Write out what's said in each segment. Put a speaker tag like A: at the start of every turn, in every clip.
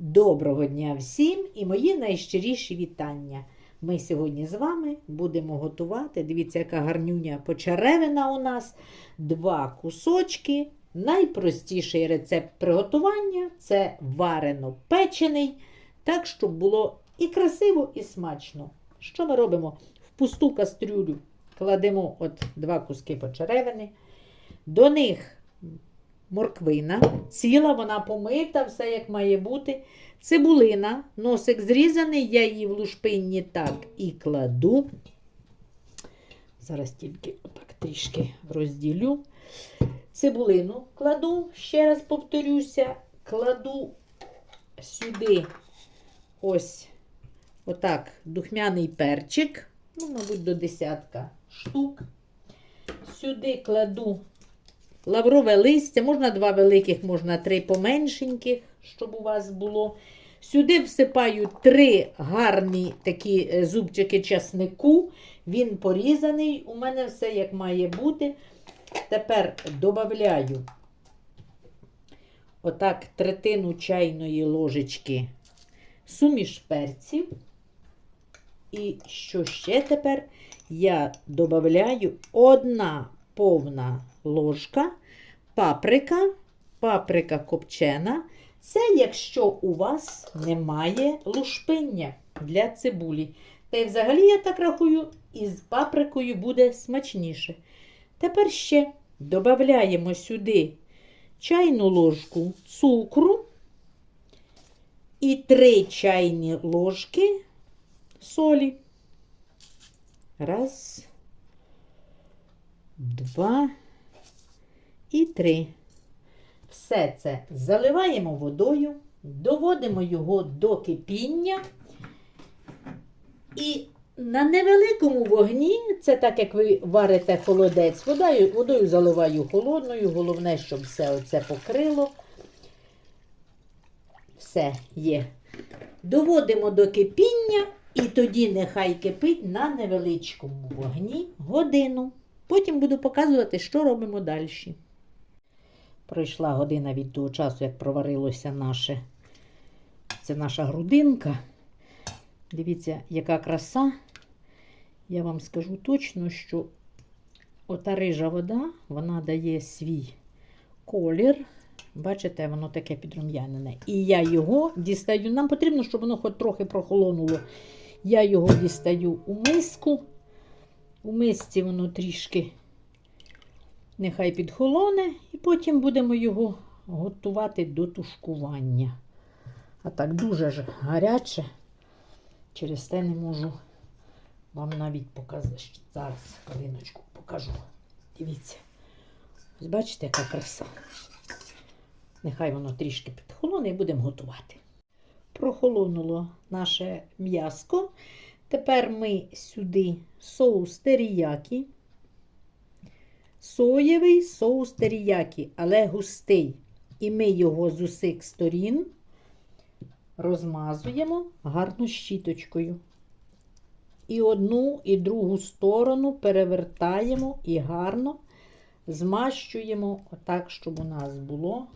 A: Доброго дня всім і мої найщиріші вітання. Ми сьогодні з вами будемо готувати. Дивіться, яка гарнюня почеревина у нас. Два кусочки. Найпростіший рецепт приготування це варено печений, так, щоб було і красиво, і смачно. Що ми робимо? В пусту кастрюлю кладемо от два куски почеревини. До них морквина, ціла, вона помита, все як має бути. Цибулина, носик зрізаний, я її в лушпинні так і кладу. Зараз тільки отак трішки розділю. Цибулину кладу, ще раз повторюся, кладу сюди ось отак духмяний перчик, ну, мабуть, до десятка штук. Сюди кладу лаврове листя, можна два великих, можна три поменшеньких, щоб у вас було. Сюди всипаю три гарні такі е, зубчики часнику. Він порізаний. У мене все як має бути. Тепер додаю отак третину чайної ложечки суміш перців. І що ще тепер? Я додаю одна повна ложка паприка, паприка копчена. Це якщо у вас немає лушпиння для цибулі. Та й взагалі, я так рахую, із паприкою буде смачніше. Тепер ще додаємо сюди чайну ложку цукру і 3 чайні ложки солі. Раз, два і три. Все це заливаємо водою, доводимо його до кипіння. І на невеликому вогні, це так як ви варите холодець, водою, водою заливаю холодною, головне, щоб все оце покрило. Все є. Доводимо до кипіння, і тоді нехай кипить на невеличкому вогні годину. Потім буду показувати, що робимо далі. Пройшла година від того часу, як проварилося наше. Це наша грудинка. Дивіться, яка краса. Я вам скажу точно, що ота рижа вода, вона дає свій колір. Бачите, воно таке підрум'янене. І я його дістаю. Нам потрібно, щоб воно хоч трохи прохолонуло. Я його дістаю у миску. У мисці воно трішки нехай підхолоне, і потім будемо його готувати до тушкування. А так дуже ж гаряче. Через те не можу вам навіть показати. Зараз хвилиночку покажу. Дивіться. Ось бачите, яка краса. Нехай воно трішки підхолоне і будемо готувати. Прохолонуло наше м'яско. Тепер ми сюди соус теріякі. Соєвий соус теріякі, але густий. І ми його з усіх сторін розмазуємо гарно щіточкою. І одну, і другу сторону перевертаємо і гарно змащуємо отак, щоб у нас було.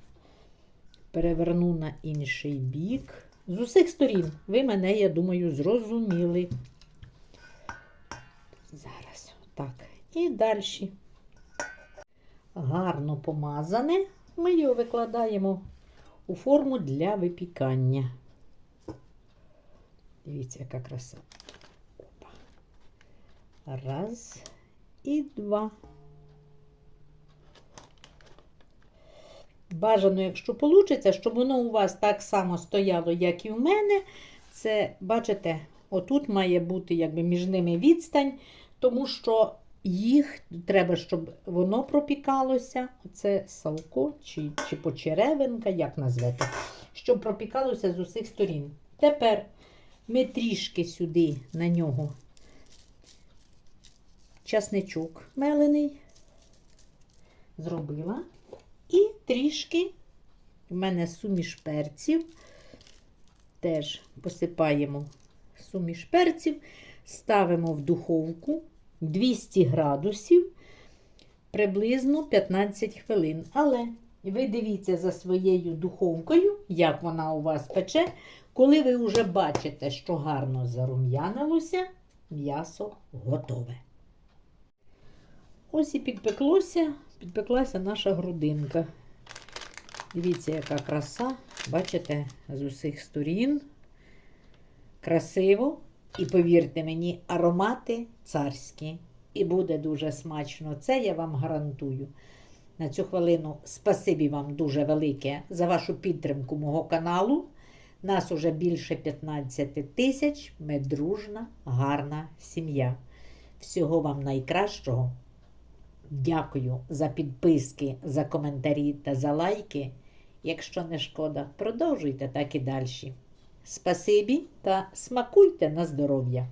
A: Переверну на інший бік. З усіх сторін. Ви мене, я думаю, зрозуміли. Зараз отак. І далі. Гарно помазане. Ми його викладаємо у форму для випікання. Дивіться, яка краса. Опа. Раз і два. Бажано, якщо вийде, щоб воно у вас так само стояло, як і в мене. Це, бачите, отут має бути якби між ними відстань, тому що їх треба, щоб воно пропікалося. Оце салко чи, чи почеревинка, як назвете, щоб пропікалося з усіх сторін. Тепер ми трішки сюди на нього часничок мелений, зробила. І трішки в мене суміш перців. Теж посипаємо суміш перців, ставимо в духовку 200 градусів приблизно 15 хвилин. Але ви дивіться за своєю духовкою, як вона у вас пече. Коли ви вже бачите, що гарно зарум'янилося, м'ясо готове. Ось і підпеклося, підпеклася наша грудинка. Дивіться, яка краса. Бачите, з усіх сторін. Красиво. І повірте мені, аромати царські. І буде дуже смачно. Це я вам гарантую. На цю хвилину спасибі вам дуже велике за вашу підтримку мого каналу. Нас уже більше 15 тисяч. Ми дружна, гарна сім'я. Всього вам найкращого. Дякую за підписки, за коментарі та за лайки. Якщо не шкода, продовжуйте так і далі. Спасибі та смакуйте на здоров'я!